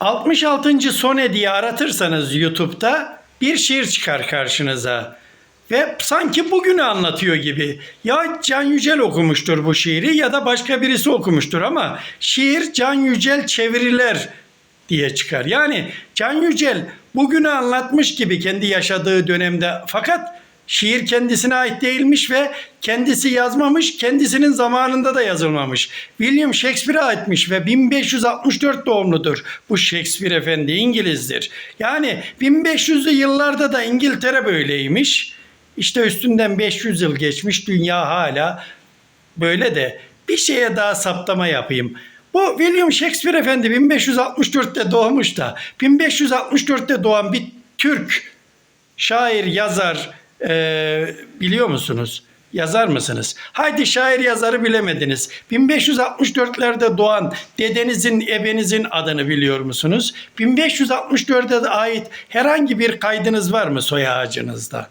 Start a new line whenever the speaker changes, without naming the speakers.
66. Sone diye aratırsanız YouTube'da bir şiir çıkar karşınıza. Ve sanki bugünü anlatıyor gibi. Ya Can Yücel okumuştur bu şiiri ya da başka birisi okumuştur ama şiir Can Yücel çeviriler diye çıkar. Yani Can Yücel bugünü anlatmış gibi kendi yaşadığı dönemde fakat şiir kendisine ait değilmiş ve kendisi yazmamış, kendisinin zamanında da yazılmamış. William Shakespeare'e aitmiş ve 1564 doğumludur. Bu Shakespeare efendi İngilizdir. Yani 1500'lü yıllarda da İngiltere böyleymiş. İşte üstünden 500 yıl geçmiş dünya hala böyle de bir şeye daha saptama yapayım. Bu William Shakespeare Efendi 1564'te doğmuş da 1564'te doğan bir Türk şair yazar e, biliyor musunuz? Yazar mısınız? Haydi şair yazarı bilemediniz. 1564'lerde doğan dedenizin, ebenizin adını biliyor musunuz? 1564'e ait herhangi bir kaydınız var mı soy ağacınızda?